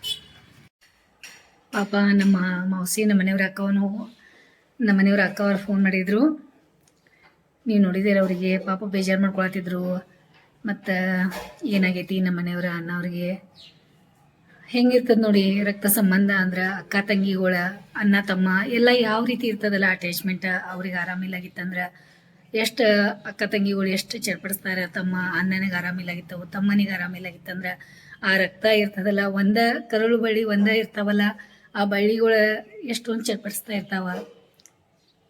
ಪಾಪ ನಮ್ಮ ಮೌಸಿ ನಮ್ಮ ಮನೆಯವ್ರ ಅಕ್ಕವನು, ನಮ್ಮ ಮನೆಯವ್ರ ಅಕ್ಕ ಅವ್ರು ಫೋನ್ ಮಾಡಿದ್ರು. ನೀವು ನೋಡಿದಿರ ಅವರಿಗೆ, ಪಾಪ ಬೇಜಾರು ಮಾಡ್ಕೊಳತ್ತಿದ್ರು. ಮತ್ತು ಏನಾಗೈತಿ ನಮ್ಮ ಮನೆಯವ್ರ ಅಣ್ಣವ್ರಿಗೆ ಹೆಂಗಿರ್ತದ ನೋಡಿ, ರಕ್ತ ಸಂಬಂಧ ಅಂದ್ರೆ ಅಕ್ಕ, ತಂಗಿಗಳ, ಅಣ್ಣ, ತಮ್ಮ, ಎಲ್ಲ ಯಾವ ರೀತಿ ಇರ್ತದಲ್ಲ ಅಟ್ಯಾಚ್ಮೆಂಟ್ ಅವ್ರಿಗೆ ಆರಾಮಿಲ್ಲಾಗಿತ್ತಂದ್ರೆ ಎಷ್ಟು ಅಕ್ಕ, ತಂಗಿಗಳು ಎಷ್ಟು ಚಡ್ಪಡಿಸ್ತಾರೆ ತಮ್ಮ ಅಣ್ಣನಿಗೆ ಆರಾಮಿಲ್ಲಾಗಿತ್ತವು, ತಮ್ಮನಿಗೆ ಆರಾಮಿಲ್ಲಾಗಿತ್ತಂದ್ರೆ ಆ ರಕ್ತ ಇರ್ತದಲ್ಲ, ಒಂದ ಕರುಳು ಬಳಿ ಒಂದ ಇರ್ತಾವಲ್ಲ ಆ ಬಳ್ಳಿಗಳ ಎಷ್ಟೊಂದು ಚಡ್ಪಡಿಸ್ತಾ ಇರ್ತಾವ.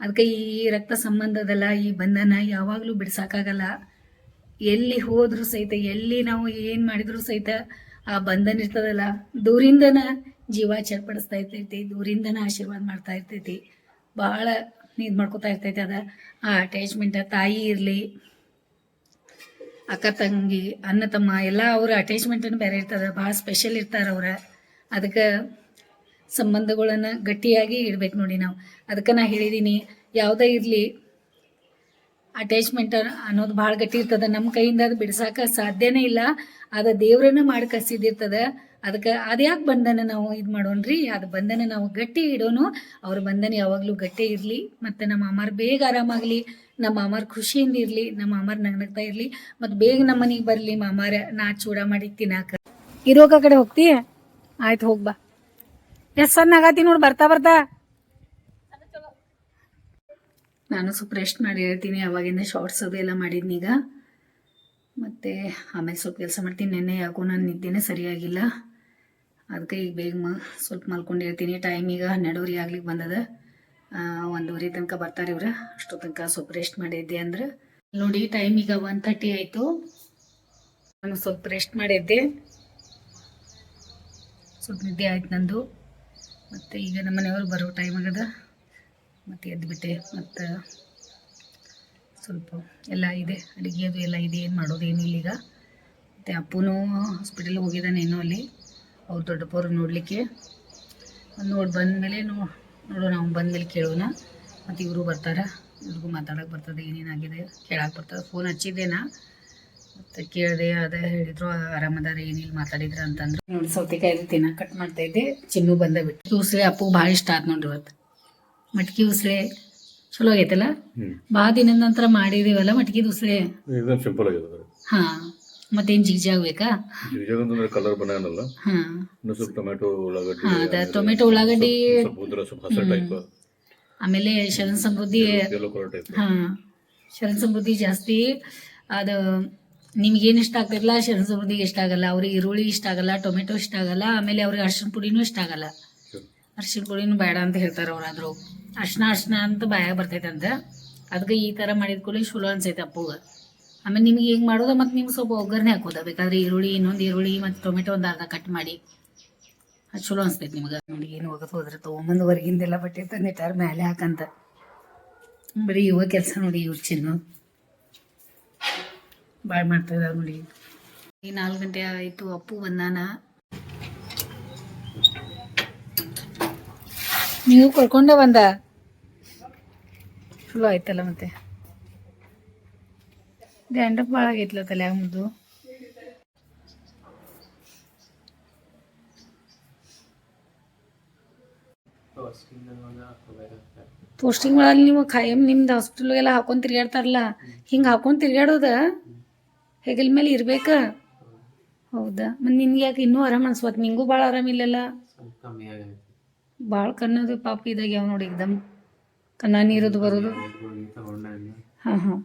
ಅದಕ್ಕೆ ಈ ರಕ್ತ ಸಂಬಂಧದಲ್ಲ, ಈ ಬಂಧನ ಯಾವಾಗಲೂ ಬಿಡ್ಸೋಕ್ಕಾಗಲ್ಲ ಎಲ್ಲಿ ಹೋದರೂ ಸಹಿತ, ಎಲ್ಲಿ ನಾವು ಏನು ಮಾಡಿದ್ರು ಸಹಿತ ಆ ಬಂಧನ ಇರ್ತದಲ್ಲ, ದೂರಿಂದನ ಜೀವ ಚರ್ಪಡಿಸ್ತಾ ಇರ್ತೈತಿ, ದೂರಿಂದನ ಆಶೀರ್ವಾದ ಮಾಡ್ತಾ ಇರ್ತೈತಿ. ಭಾಳ ಇದು ಮಾಡ್ಕೊತಾ ಇರ್ತೈತಿ ಅದ. ಆ ಅಟ್ಯಾಚ್ಮೆಂಟ್ ತಾಯಿ ಇರಲಿ, ಅಕ್ಕ ತಂಗಿ, ಅಣ್ಣ ತಮ್ಮ, ಎಲ್ಲ ಅವ್ರ ಅಟ್ಯಾಚ್ಮೆಂಟನ್ನು ಬೇರೆ ಇರ್ತದೆ. ಭಾಳ ಸ್ಪೆಷಲ್ ಇರ್ತಾರೆ ಅವ್ರ. ಅದಕ್ಕೆ ಸಂಬಂಧಗಳನ್ನು ಗಟ್ಟಿಯಾಗಿ ಇಡ್ಬೇಕು ನೋಡಿ ನಾವು. ಅದಕ್ಕೆ ನಾ ಹೇಳಿದ್ದೀನಿ ಯಾವುದೇ ಇರಲಿ ಅಟ್ಯಾಚ್ಮೆಂಟ್ ಅನ್ನೋದು ಭಾಳ ಗಟ್ಟಿ ಇರ್ತದೆ. ನಮ್ಮ ಕೈಯಿಂದ ಅದು ಬಿಡ್ಸಕ್ಕೆ ಸಾಧ್ಯನೇ ಇಲ್ಲ. ಅದು ದೇವ್ರನ್ನ ಮಾಡಿ ಕಸಿದಿರ್ತದೆ ಅದಕ್ಕೆ ಅದ್ಯಾಕೆ ಬಂಧನ ನಾವು ಇದು ಮಾಡೋಣ್ರಿ? ಅದು ಬಂಧನ ನಾವು ಗಟ್ಟಿ ಇಡೋನು. ಅವ್ರ ಬಂಧನ ಯಾವಾಗಲೂ ಗಟ್ಟಿ ಇರಲಿ. ಮತ್ತು ನಮ್ಮ ಅಮ್ಮಾರು ಬೇಗ ಆರಾಮಾಗಲಿ. ನಮ್ಮ ಮಾಮಾರ್ ಖುಷಿಯಿಂದ ಇರಲಿ. ನಮ್ಮ ಮಾಮಾರ್ ನಗ್ನಗ್ತಾ ಇರಲಿ. ಮತ್ತು ಬೇಗ ನಮ್ಮ ಮನೆಗೆ ಬರಲಿ ಮಾಮಾರ. ನಾ ಚೂಡ ಮಾಡಿ ತಿನ್ನಾಕ. ಇರೋಕ ಕಡೆ ಹೋಗ್ತಿ? ಆಯ್ತು ಹೋಗ್ಬಾ ಎಷ್ಟು ಸಣ್ಣ ಆಗತಿ ನೋಡಿ, ಬರ್ತಾ ಬರ್ತಾ. ನಾನು ಸ್ವಲ್ಪ ರೆಸ್ಟ್ ಮಾಡಿ ಹೇಳ್ತೀನಿ, ಅವಾಗಿಂದ ಶಾರ್ಟ್ಸ್ ಅದು ಎಲ್ಲ ಈಗ. ಮತ್ತು ಆಮೇಲೆ ಸ್ವಲ್ಪ ಕೆಲಸ ಮಾಡ್ತೀನಿ, ನೆನ್ನೆ ಯಾಕೋ ನಾನು ನಿದ್ದೆನೇ ಸರಿಯಾಗಿಲ್ಲ. ಅದಕ್ಕೆ ಈಗ ಬೇಗ ಮ, ಸ್ವಲ್ಪ ಮಲ್ಕೊಂಡು ಹೇಳ್ತೀನಿ ಟೈಮ್ ಈಗ ಹನ್ನೆರಡುವರೆ ಆಗ್ಲಿಕ್ಕೆ ಬಂದದ. ಒಂದೂವರೆ ತನಕ ಬರ್ತಾರೆ ಇವ್ರ, ಅಷ್ಟು ತನಕ ಸ್ವಲ್ಪ ರೆಸ್ಟ್ ಮಾಡಿದ್ದೆ ಅಂದ್ರೆ. ನೋಡಿ ಟೈಮ್ ಈಗ ಒನ್ ತರ್ಟಿ ಆಯಿತು. ನಾನು ಸ್ವಲ್ಪ ರೆಸ್ಟ್ ಮಾಡಿದ್ದೆ. ಸ್ವಲ್ಪ ನಿದ್ದೆ ಆಯ್ತು ನಂದು. ಮತ್ತು ಈಗ ನಮ್ಮ ಮನೆಯವರು ಬರೋ ಟೈಮ್ ಆಗದ. ಮತ್ತು ಎದ್ದುಬಿಟ್ಟೆ ಮತ್ತು ಸ್ವಲ್ಪ ಎಲ್ಲ ಇದೆ. ಅಡುಗೆ ಅದು ಎಲ್ಲ ಇದೆ. ಏನು ಮಾಡೋದು ಏನಿಲ್ಲ ಈಗ. ಮತ್ತು ಅಪ್ಪನೂ ಹಾಸ್ಪಿಟಲ್ಗೆ ಹೋಗಿದ್ದಾನೆ ಇನ್ನೂ ಅಲ್ಲಿ. ಅವ್ರು ದೊಡ್ಡಪ್ಪವ್ರು ನೋಡಲಿಕ್ಕೆ. ನೋಡಿ ಬಂದಮೇಲೆ ನೋ, ನೋಡೋಣ, ಅವ್ನು ಬಂದಮೇಲೆ ಕೇಳೋಣ. ಮತ್ತು ಇವರು ಬರ್ತಾರೆ. ಇವ್ರಿಗೂ ಮಾತಾಡೋಕೆ ಬರ್ತದೆ. ಏನೇನಾಗಿದೆ ಕೇಳಕ್ಕೆ ಬರ್ತದೆ ಫೋನ್ ಹಚ್ಚಿದ್ದೇನಾ? ಮತ್ತು ಕೇಳಿದೆ ಅದೇ ಹೇಳಿದ್ರು ಆರಾಮದಾರ ಏನಿಲ್ಲ ಮಾತಾಡಿದ್ರ ಅಂತಂದ್ರು. ನೋಡಿ ಸೌತೆಕಾಯಿ ತಿನ್ನ ಕಟ್ ಮಾಡ್ತಾ ಇದ್ದೆ ಚಿನ್ನು ಬಂದ ಬಿಟ್ಟು. ಉಸ್ಲೆ ಅಪ್ಪು ಭಾಳ ಇಷ್ಟ ಆತ್ ನೋಡ್ರಿ ಇವತ್ತು. ಮಟ್ಕಿ ಉಸ್ಲೆ ಚಲೋ ಆಗೈತಲ್ಲ? ಭಾಳ ದಿನದ ನಂತರ ಮಾಡಿದೀವಲ್ಲ ಮಟ್ಕಿ ಉಸ್ಲೆ? ಹಾ ಸಿಂಪಲ್ ಆಗಿದೆ ಆಗ್ಬೇಕಾ? ಮತ್ತೇನು ಜಿಗ್ಜಾಗ್ ಬೇಕಾ ಅಂತಂದ್ರೆ ಕಲರ್ ಬನಾನಲ್ಲ ಹಾಂ. ಸ್ವಲ್ಪ ಟೊಮೆಟೊ ಉಳ್ಳಾಗಡ್ಡಿ ಹಾಂ ಟೊಮೆಟೊ ಉಳ್ಳಾಗಡ್ಡಿ ಸ್ವಲ್ಪ ಹಸಿರು ಟೈಪ್ ಆಮೇಲೆ ಶರಣ ಸಮೃದ್ಧಿ ಹಾಂ ಶರಣ ಸಮೃದ್ಧಿ ಜಾಸ್ತಿ ಅದು ನಿಮ್ಗೇನು ಇಷ್ಟ ಆಗ್ತಿರಲ್ಲ ಶರಣ ಸಮೃದ್ಧಿಗೆ ಇಷ್ಟ ಆಗಲ್ಲ ಅವ್ರಿಗೆ ಈರುಳ್ಳಿ ಇಷ್ಟ ಆಗಲ್ಲ ಟೊಮೆಟೊ ಇಷ್ಟ ಆಗಲ್ಲ ಆಮೇಲೆ ಅವ್ರಿಗೆ ಅರ್ಶಿನ ಪುಡಿನೂ ಇಷ್ಟ ಆಗಲ್ಲ. ಅರ್ಶಿನ ಪುಡಿನೂ ಬೇಡ ಅಂತ ಹೇಳ್ತಾರೆ ಅವ್ರಾದ್ರು. ಅರ್ಶಿನ ಅರ್ಶಿನ ಅಂತ ಬಾಯಾಗ ಬರ್ತೈತೆ ಅಂತ. ಅದಕ್ಕೆ ಈ ಥರ ಮಾಡಿದ ಕೂಡಲೇ ಚಲೋ ಅನ್ಸೈತೆ ಅಪ್ಪಗೆ. ಆಮೇಲೆ ನಿಮ್ಗೆ ಹೆಂಗೆ ಮಾಡೋದು ಮತ್ತು ನಿಮ್ಗೆ ಸ್ವಲ್ಪ ಒಗ್ಗರಣೆ ಹಾಕೋದ ಬೇಕಾದ್ರೆ ಈರುಳ್ಳಿ ಇನ್ನೊಂದು ಈರುಳ್ಳಿ ಮತ್ತು ಟೊಮೆಟೊ ಒಂದು ಅರ್ಧ ಕಟ್ ಮಾಡಿ. ಅದು ಚಲೋ ಅನ್ಸ್ತೈತೆ ನಿಮ್ಗೆ. ನೋಡಿ ಏನು ಹೋಗೋದು ಹೋದ್ರೆ ತೊಗೊಂಬಂದು ಹೊರಗಿಂದೆಲ್ಲ ಬಟ್ಟೆ ತಂದಿಟ್ಟಾರ ಮೇಲೆ ಹಾಕಂತ. ಬರೀ ಯುವ ಕೆಲಸ ನೋಡಿ ಇವ್ರ ಚಿನ್ನು. ಭಾಳ ಮಾಡ್ತಾ ಇದ್ದಾರೆ ನೋಡಿ. ಈ ನಾಲ್ಕು ಗಂಟೆ ಆಯಿತು ಅಪ್ಪು ಬಂದಾನ. ನೀವು ಕರ್ಕೊಂಡೆ ಬಂದ? ಚಲೋ ಆಯ್ತಲ್ಲ ಮತ್ತೆ. ಡ್ಯಾಂಡ್ರಫ್ ಭಾಳ ಆಗೈತಲ್ಲ ತಲೆ ಮುದ್ದು ಪೋಸ್ಟಿಂಗ್ ಒಳಗೆ ನೀವು ಖಾಯಂ ನಿಮ್ದು ಹಾಸ್ಪಿಟಲ್ಗೆಲ್ಲ ಹಾಕೊಂಡು ತಿರ್ಗಾಡ್ತಾರಲ್ಲ ಹಿಂಗೆ ಹಾಕೊಂಡು ತಿರ್ಗಾಡೋದ ಹೆಗಲ ಮೇಲೆ ಇರ್ಬೇಕ? ಹೌದಾ? ಮತ್ತು ನಿನ್ಗೆ ಯಾಕೆ ಇನ್ನೂ ಆರಾಮ ಅನ್ಸ್ವತ್ ನಿಂಗೂ ಭಾಳ ಆರಾಮಿಲ್ಲಲ್ಲ ಭಾಳ ಕಣ್ಣದು ಪಾಪ ಇದಾಗ ಯಾವ ನೋಡಿ ಎಕ್ದಮ್ ಕನ್ನ ನೀರದು ಬರೋದು? ಹಾಂ ಹಾಂ.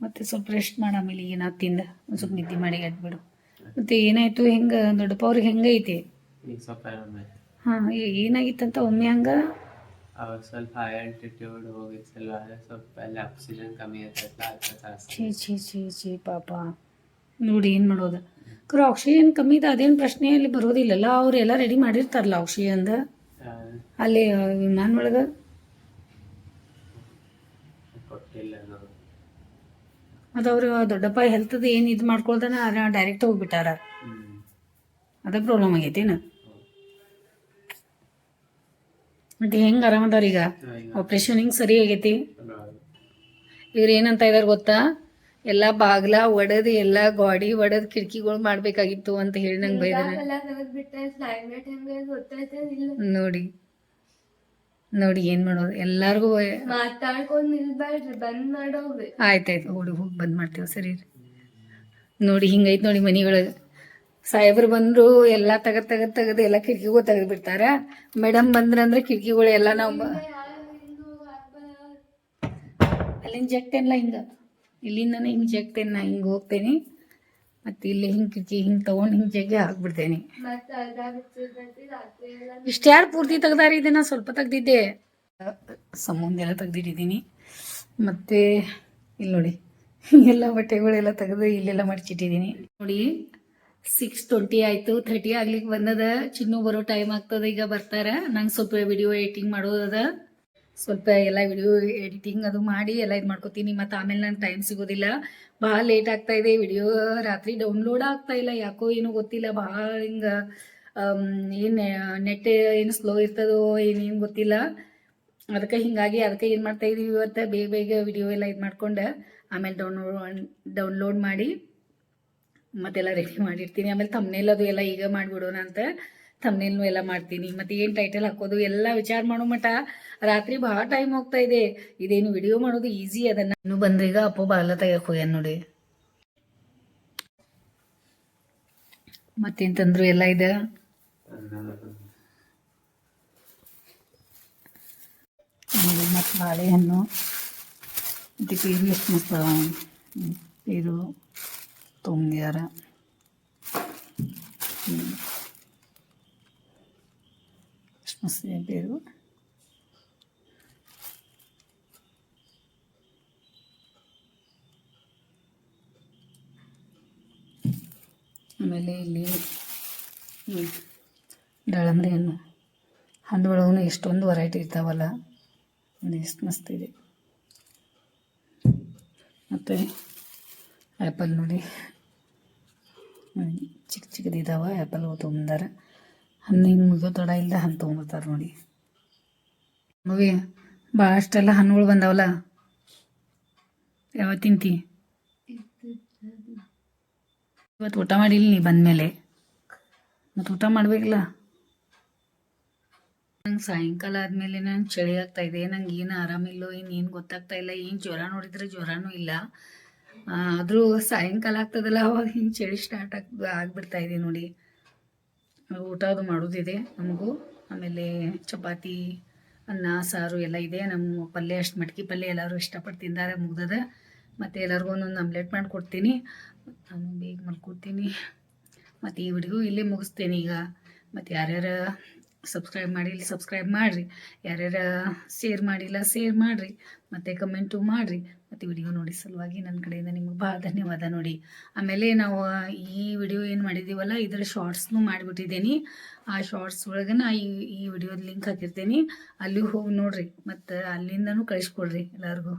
ಮತ್ತೆ ಸ್ವಲ್ಪ ರೆಸ್ಟ್ ಮಾಡ ಆಮೇಲೆ ಏನಾಗ ತಿಂದ. ಒಂದು ಸ್ವಲ್ಪ ನಿದ್ದೆ ಮಾಡಿ ಎದ್ಬಿಡು. ಮತ್ತೆ ಏನಾಯ್ತು? ಹೆಂಗೆ? ದೊಡ್ಡಪ್ಪ ಅವ್ರಿಗೆ ಹೆಂಗೈತಿ? ಹಾಂ ಏನಾಗಿತ್ತಂತ? ಒಮ್ಮೆ ಹಂಗೆ? ಸ್ವಲ್ಪ ಹೈ ಆಲ್ಟಿಟ್ಯೂಡ್ ಹೋಗಿತ್ತಲ್ವ ಸ್ವಲ್ಪ ಆಕ್ಸಿಜನ್ ಕಮ್ಮಿ ಜಾಸ್ತಿ ಛೀ ಛೀ ಛೀ ಛೀ ಪಾಪ. ನೋಡಿ ಏನು ಮಾಡೋದು. ಕರು ಆಕ್ಸಿಜನ್ ಕಮ್ಮಿ ಇದೆ ಅದೇನು ಪ್ರಶ್ನೆ ಅಲ್ಲಿ ಬರೋದಿಲ್ಲಲ್ಲ ಎಲ್ಲ ರೆಡಿ ಮಾಡಿರ್ತಾರಲ್ಲ ಆಕ್ಸಿಜನ್ ಅಲ್ಲಿ ವಿಮಾನ ಒಳಗೆ? ಅದು ಅವರು ದೊಡ್ಡಪ್ಪ ಹೆಲ್ತದ ಏನು ಇದು ಮಾಡ್ಕೊಳ್ದಾನ ಡೈರೆಕ್ಟ್ ಹೋಗ್ಬಿಟ್ಟಾರ. ಅದೇ ಪ್ರಾಬ್ಲಮ್ ಆಗೈತೇನು ಮತ್ತೆ ಹೆಂಗೆ ಆರಾಮದವ್ರೀಗ ಆಪ್ರೇಷನ್ ಹಿಂಗೆ ಸರಿ ಆಗೈತಿ? ಇವ್ರು ಏನಂತ ಇದಾರೆ ಗೊತ್ತಾ? ಎಲ್ಲ ಬಾಗ್ಲ ಒಡದ್ ಎಲ್ಲ ಗಾಡಿ ಒಡದ್ ಕಿಟಕಿಗಳು ಮಾಡ್ಬೇಕಾಗಿತ್ತು ಅಂತ ಹೇಳಿ ನಂಗೆ ಬೈದ ನೋಡಿ ನೋಡಿ ಏನ್ ಮಾಡೋದು. ಎಲ್ಲಾರ್ಗು ಮಾತಾಡ್ಕೊಂಡ್ ನಿಲ್ಬೇಡ್ರಿ ಬಂದ್ ಆಯ್ತಾಯ್ತು ಓಡಿ ಹೋಗಿ ಬಂದ್ ಮಾಡ್ತೇವೆ ಸರಿ. ನೋಡಿ ಹಿಂಗೈತ್ ನೋಡಿ ಮನಿಯೊಳಗೆ ಸಾಹೇಬ್ರು ಬಂದ್ರು ಎಲ್ಲ ತಗದ್ ತಗದ್ ತಗದ್ ಎಲ್ಲ ಕಿಟಕಿಗಳು ತೆಗೆದು ಬಿಡ್ತಾರ. ಮೇಡಮ್ ಬಂದ್ರಂದ್ರೆ ಕಿಟಕಿಗಳು ಎಲ್ಲ ನಾವು ಅಲ್ಲಿನ ಅಲ್ಲಿಂದ ಜಗ್ತೇನಲ್ಲ ಹಿಂಗ. ಇಲ್ಲಿಂದನೇ ಹಿಂಗೆ ಜಗ್ತೇನೆ ನಾ ಹಿಂಗೆ ಹೋಗ್ತೇನೆ. ಮತ್ತೆ ಇಲ್ಲಿ ಹಿಂಗೆ ಕಿಟಕಿ ಹಿಂಗೆ ತಗೊಂಡು ಹಿಂಗೆ ಜಗ್ಗಿ ಹಾಕ್ಬಿಡ್ತೇನೆ ಇಷ್ಟ್ಯಾರು ಪೂರ್ತಿ ತೆಗ್ದಾರಿದ್ದೆ ಇದನ್ನ? ಸ್ವಲ್ಪ ತೆಗ್ದಿದ್ದೆ. ಸಮುಂದೆಲ್ಲ ತೆಗ್ದಿಟ್ಟಿದ್ದೀನಿ. ಮತ್ತೆ ಇಲ್ಲಿ ನೋಡಿ ಎಲ್ಲ ಬಟ್ಟೆಗಳೆಲ್ಲ ತೆಗೆದು ಇಲ್ಲೆಲ್ಲ ಮಡಚಿಟ್ಟಿದ್ದೀನಿ. ನೋಡಿ ಸಿಕ್ಸ್ ಟ್ವೆಂಟಿ ಆಯಿತು ಥರ್ಟಿ ಆಗ್ಲಿಕ್ಕೆ ಬಂದದ. ಚಿನ್ನು ಬರೋ ಟೈಮ್ ಆಗ್ತದ ಈಗ ಬರ್ತಾರ. ನಂಗೆ ಸ್ವಲ್ಪ ವಿಡಿಯೋ ಎಡಿಟಿಂಗ್ ಮಾಡೋದದ. ಸ್ವಲ್ಪ ಎಲ್ಲ ವಿಡಿಯೋ ಎಡಿಟಿಂಗ್ ಅದು ಮಾಡಿ ಎಲ್ಲ ಇದು ಮಾಡ್ಕೋತೀನಿ, ಮತ್ತು ಆಮೇಲೆ ನಂಗೆ ಟೈಮ್ ಸಿಗೋದಿಲ್ಲ. ಭಾಳ ಲೇಟ್ ಆಗ್ತಾ ಇದೆ, ವಿಡಿಯೋ ರಾತ್ರಿ ಡೌನ್ಲೋಡ್ ಆಗ್ತಾ ಇಲ್ಲ, ಯಾಕೋ ಏನೋ ಗೊತ್ತಿಲ್ಲ, ಭಾಳ ಹಿಂಗೆ ಏನು, ನೆಟ್ ಏನು ಸ್ಲೋ ಇರ್ತದೋ ಏನೇನು ಗೊತ್ತಿಲ್ಲ. ಅದಕ್ಕೆ ಹಿಂಗಾಗಿ ಅದಕ್ಕೆ ಏನು ಮಾಡ್ತಾ ಇದೀವಿ ಇವತ್ತು, ಬೇಗ ಬೇಗ ವಿಡಿಯೋ ಎಲ್ಲ ಇದು ಮಾಡ್ಕೊಂಡು ಆಮೇಲೆ ಡೌನ್ಲೋಡ್ ಡೌನ್ಲೋಡ್ ಮಾಡಿ ಮತ್ತೆಲ್ಲ ರೆಡಿ ಮಾಡಿರ್ತೀನಿ. ಆಮೇಲೆ ತಮ್ಮನೇಲಿ ಅದು ಎಲ್ಲ ಈಗ ಮಾಡಿಬಿಡೋಣ ಅಂತ. ತಮ್ನೇಲ್ನು ಎಲ್ಲ ಮಾಡ್ತೀನಿ ಮತ್ತೆ ಏನು ಟೈಟಲ್ ಹಾಕೋದು ಎಲ್ಲ ವಿಚಾರ ಮಾಡೋ ಮಟ ರಾತ್ರಿ ಭಾಳ ಟೈಮ್ ಹೋಗ್ತಾ ಇದೆ. ಇದೇನು ವಿಡಿಯೋ ಮಾಡೋದು ಈಸಿ ಅದನ್ನ. ಇನ್ನು ಬಂದ್ರೆ ಈಗ ಅಪ್ಪ ಬಾಲ ತೆಗಿಯಕ್ಕೆ ಹೋಗ್ಯಾನ ನೋಡಿ. ಮತ್ತೇನ್ ತಂದ್ರು ಎಲ್ಲ ಇದೆ? ಮತ್ತು ಬಾಳೆಹಣ್ಣು ಮತ್ತು ಪೀರು ಎಷ್ಟು ಮಸ್ತ. ಪೀರು ತೊಗೊಂಡ್ಯಾರ ಇದೆ ಪೀರು ಆಮೇಲೆ ಇಲ್ಲಿ ದಾಳಂಬ್ರಿ ಹಣ್ಣು ಹಣ್ಣು ಇಷ್ಟೊಂದು ಎಷ್ಟೊಂದು ವೆರೈಟಿ ಇರ್ತಾವಲ್ಲ ಎಷ್ಟು ಮಸ್ತ್ ಇದೆ. ಮತ್ತು ಆ್ಯಪಲ್ ನೋಡಿ. ಚಿಕ್ಕ ಚಿಕ್ಕದಿದ್ದಾವೆ ಆ್ಯಪಲ್ ತೊಗೊಂಬಂದಾರ ಹಣ್ಣು ಹಿಂಗೆ ಮುಗಿಯೋ ತಡ ಇಲ್ಲ ಹಣ್ಣು ತೊಗೊಂಬರ್ತಾರೆ ನೋಡಿ. ಮವಿ ಭಾಳಷ್ಟೆಲ್ಲ ಹಣ್ಣುಗಳು ಬಂದಾವಲ್ಲ? ಯಾವ ತಿಂತಿ? ಇವತ್ತು ಊಟ ಮಾಡಿಲ್ಲ ನೀ ಬಂದಮೇಲೆ. ಮತ್ತೆ ಊಟ ಮಾಡ್ಬೇಕಲ್ಲ? ನಂಗೆ ಸಾಯಂಕಾಲ ಆದಮೇಲೆ ನಂಗೆ ಚಳಿ ಆಗ್ತಾ ಇದೆ, ನಂಗೆ ಏನು ಆರಾಮಿಲ್ಲೋ ಏನು ಏನು ಗೊತ್ತಾಗ್ತಾ ಇಲ್ಲ, ಏನು ಜ್ವರ ನೋಡಿದ್ರೆ ಜ್ವರನೂ ಇಲ್ಲ. ಆದರೂ ಸಾಯಂಕಾಲ ಆಗ್ತದಲ್ಲ, ಅವಾಗ ಹಿಂಗೆ ಚಳಿ ಸ್ಟಾರ್ಟ್ ಆಗಿ, ಆಗ್ಬಿಡ್ತಾ ಇದೆ ನೋಡಿ. ಊಟ ಅದು ಮಾಡೋದಿದೆ ನಮಗೂ. ಆಮೇಲೆ ಚಪಾತಿ, ಅನ್ನ, ಸಾರು ಎಲ್ಲ ಇದೆ. ನಮ್ಮ ಪಲ್ಯ ಅಷ್ಟು ಮಟ್ಕಿ ಪಲ್ಯ ಎಲ್ಲರೂ ಇಷ್ಟಪಟ್ಟು ತಿಂದಾರೆ ಮುಗ್ದದ. ಮತ್ತು ಎಲ್ಲರಿಗೂ ಒಂದೊಂದು ಆಮ್ಲೆಟ್ ಮಾಡಿಕೊಡ್ತೀನಿ ನಾನು ಬೇಗ ಮಾಡ್ಕೊಡ್ತೀನಿ ಮತ್ತು ಈ ವಿಡಿಯೋ ಇಲ್ಲೇ ಮುಗಿಸ್ತೀನಿ ಈಗ. ಮತ್ತು ಯಾರ್ಯಾರು ಸಬ್ಸ್ಕ್ರೈಬ್ ಮಾಡಿಲ್ಲ ಸಬ್ಸ್ಕ್ರೈಬ್ ಮಾಡಿರಿ. ಯಾರ್ಯಾರು ಶೇರ್ ಮಾಡಿಲ್ಲ ಶೇರ್ ಮಾಡಿರಿ. ಮತ್ತು ಕಮೆಂಟು ಮಾಡಿರಿ. ಮತ್ತು ವಿಡಿಯೋ ನೋಡಿ ಸಲುವಾಗಿ ನನ್ನ ಕಡೆಯಿಂದ ನಿಮ್ಗೆ ಭಾಳ ಧನ್ಯವಾದ ನೋಡಿ. ಆಮೇಲೆ ನಾವು ಈ ವಿಡಿಯೋ ಏನು ಮಾಡಿದ್ದೀವಲ್ಲ ಇದರ ಶಾರ್ಟ್ಸ್ನು ಮಾಡಿಬಿಟ್ಟಿದ್ದೀನಿ. ಆ ಶಾರ್ಟ್ಸ್ ಒಳಗೆ ಈ ಈ ವಿಡಿಯೋದ ಲಿಂಕ್ ಹಾಕಿರ್ತೀನಿ. ಅಲ್ಲಿಗೆ ಹೋಗಿ ನೋಡಿರಿ, ಮತ್ತು ಅಲ್ಲಿಂದನೂ ಕಳಿಸ್ಕೊಡ್ರಿ ಎಲ್ಲರಿಗೂ.